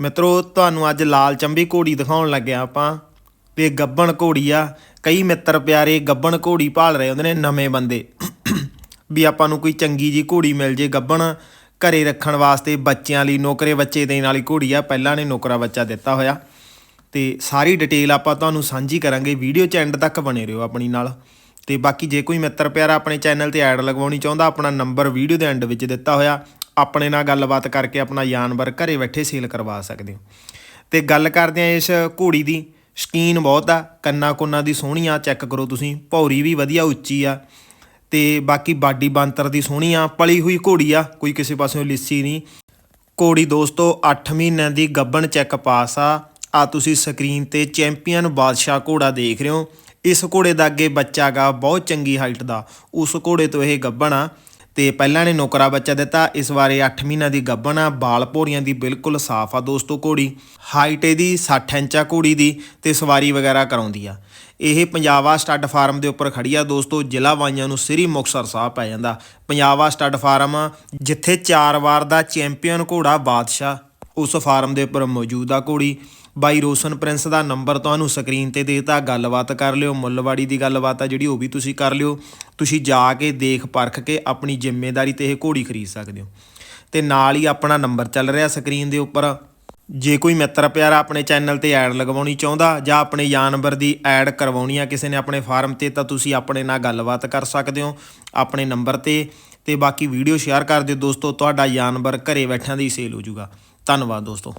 ਮਿੱਤਰੋ, ਤੁਹਾਨੂੰ ਅੱਜ ਲਾਲ ਚੰਬੀ ਘੋੜੀ ਦਿਖਾਉਣ ਲੱਗਿਆ ਆਪਾਂ ਤੇ ਗੱਬਣ ਘੋੜੀ ਆ। ਕਈ ਮਿੱਤਰ ਪਿਆਰੇ ਗੱਬਣ ਘੋੜੀ ਭਾਲ ਰਹੇ ਹੁੰਦੇ ਨੇ ਨਵੇਂ ਬੰਦੇ। ਵੀ ਆਪਾਂ ਨੂੰ ਕੋਈ ਚੰਗੀ ਜੀ ਘੋੜੀ ਮਿਲ ਜੇ, ਗੱਬਣ ਘਰੇ ਰੱਖਣ ਵਾਸਤੇ ਬੱਚਿਆਂ ਲਈ, ਨੌਕਰੇ ਬੱਚੇ ਦੇਣ ਵਾਲੀ ਘੋੜੀ ਆ। ਪਹਿਲਾਂ ਨੇ ਨੌਕਰਾ ਬੱਚਾ ਦਿੱਤਾ ਹੋਇਆ। ਤੇ ਸਾਰੀ ਡਿਟੇਲ ਆਪਾਂ ਤੁਹਾਨੂੰ ਸਾਂਝੀ ਕਰਾਂਗੇ। ਵੀਡੀਓ ਚ ਐਂਡ ਤੱਕ ਬਣੇ ਰਹੋ ਆਪਣੀ ਨਾਲ। ਤੇ ਬਾਕੀ ਜੇ ਕੋਈ ਮਿੱਤਰ ਪਿਆਰਾ ਆਪਣੇ ਚੈਨਲ ਤੇ ਐਡ ਲਗਵਾਉਣੀ ਚਾਹੁੰਦਾ, ਆਪਣਾ ਨੰਬਰ ਵੀਡੀਓ ਦੇ ਐਂਡ ਵਿੱਚ ਦਿੱਤਾ ਹੋਇਆ। ਆਪਣੇ ਨਾਲ ਗੱਲਬਾਤ ਕਰਕੇ ਆਪਣਾ ਜਾਨਵਰ ਘਰੇ ਬੈਠੇ ਸੇਲ ਕਰਵਾ ਸਕਦੇ ਹੋ। ਤੇ ਗੱਲ ਕਰਦੇ ਆ ਇਸ ਘੋੜੀ ਦੀ। ਸ਼ਕੀਨ ਬਹੁਤ ਆ, ਕੰਨਾ ਕੁੰਨਾ ਦੀ ਸੋਹਣੀ ਆ ਚੈੱਕ ਕਰੋ ਤੁਸੀਂ, ਭੌਰੀ ਵੀ ਵਧੀਆ, ਉੱਚੀ ਆ। ਤੇ ਬਾਕੀ ਬਾਡੀ ਬਾਂਤਰ ਦੀ ਸੋਹਣੀ ਆ, ਪਲੀ ਹੋਈ ਘੋੜੀ ਆ, ਕੋਈ ਕਿਸੇ ਪਾਸਿਓਂ ਲਿੱਸੀ ਨਹੀਂ। ਘੋੜੀ ਦੋਸਤੋ 8 ਮਹੀਨਿਆਂ ਦੀ ਗੱਬਣ ਚੈੱਕ ਪਾਸ ਆ। ਆ ਤੁਸੀਂ ਸਕਰੀਨ ਤੇ ਚੈਂਪੀਅਨ ਬਾਦਸ਼ਾਹ ਘੋੜਾ ਦੇਖ ਰਹੇ ਹੋ। ਇਸ ਘੋੜੇ ਦਾ ਅੱਗੇ ਬੱਚਾ ਗਾ, ਬਹੁਤ ਚੰਗੀ ਹਾਈਟ ਦਾ। ਉਸ ਘੋੜੇ ਤੋਂ ਇਹ ਗੱਬਣ ਆ। ਤੇ ਪਹਿਲਾਂ ਨੇ ਨੌਕਰਾ ਬੱਚਾ ਦਿੱਤਾ। ਇਸ ਵਾਰੇ 8 ਮਹੀਨਿਆਂ ਦੀ ਗੱਬਣ ਆ। ਬਾਲ ਭੋਰੀਆਂ ਦੀ ਬਿਲਕੁਲ ਸਾਫ਼ ਆ ਦੋਸਤੋ ਘੋੜੀ। ਹਾਈਟ ਇਹਦੀ 60 ਇੰਚ ਆ ਘੋੜੀ ਦੀ ਤੇ ਸਵਾਰੀ ਵਗੈਰਾ ਕਰਾਉਂਦੀ ਆ। ਇਹ ਪੰਜਾਬਾ ਸਟੱਡ ਫਾਰਮ ਦੇ ਉੱਪਰ ਖੜੀ ਆ ਦੋਸਤੋ। ਜ਼ਿਲ੍ਹਾ ਵਾਈਆਂ ਨੂੰ ਸ੍ਰੀ ਮੁਕਤਸਰ ਸਾਹਿਬ ਪੈ ਜਾਂਦਾ। ਪੰਜਾਬਾ ਸਟੱਡ ਫਾਰਮ ਜਿੱਥੇ ਚਾਰ ਵਾਰ ਦਾ ਚੈਂਪੀਅਨ ਘੋੜਾ ਬਾਦਸ਼ਾਹ ਉਸ ਫਾਰਮ ਦੇ ਉੱਪਰ ਮੌਜੂਦ ਆ ਘੋੜੀ। ਬਾਈ ਰੋਸ਼ਨ ਪ੍ਰਿੰਸ ਦਾ ਨੰਬਰ ਤੁਹਾਨੂੰ ਸਕਰੀਨ ਤੇ ਦੇਤਾ। ਗੱਲਬਾਤ ਕਰ ਲਿਓ। ਮੁੱਲਵਾੜੀ ਦੀ ਗੱਲਬਾਤ ਆ ਜਿਹੜੀ, ਉਹ ਵੀ ਤੁਸੀਂ ਕਰ ਲਿਓ। ਤੁਸੀਂ ਜਾ ਕੇ, ਦੇਖ, ਪਰਖ ਕੇ ਆਪਣੀ ਜ਼ਿੰਮੇਵਾਰੀ ਤੇ ਇਹ ਘੋੜੀ ਖਰੀਦ ਸਕਦੇ ਹੋ। ਤੇ ਨਾਲ ਹੀ ਆਪਣਾ ਨੰਬਰ ਚੱਲ ਰਿਹਾ ਸਕਰੀਨ ਦੇ ਉੱਪਰ। ਜੇ ਕੋਈ ਮਿੱਤਰ ਪਿਆਰਾ ਆਪਣੇ ਚੈਨਲ ਤੇ ਐਡ ਲਗਵਾਉਣੀ ਚਾਹੁੰਦਾ ਜਾਂ ਆਪਣੇ ਜਾਨਵਰ ਦੀ ਐਡ ਕਰਵਾਉਣੀ ਆ ਕਿਸੇ ਨੇ ਆਪਣੇ ਫਾਰਮ ਤੇ, ਤਾਂ ਤੁਸੀਂ ਆਪਣੇ ਨਾਲ ਗੱਲਬਾਤ ਕਰ ਸਕਦੇ ਹੋ ਆਪਣੇ ਨੰਬਰ ਤੇ। ਤੇ ਬਾਕੀ ਵੀਡੀਓ ਸ਼ੇਅਰ ਕਰ ਦਿਓ ਦੋਸਤੋ, ਤੁਹਾਡਾ ਜਾਨਵਰ ਘਰੇ ਬੈਠਿਆਂ ਦੀ ਸੇਲ ਹੋ ਜਾਊਗਾ। ਧੰਨਵਾਦ ਦੋਸਤੋ।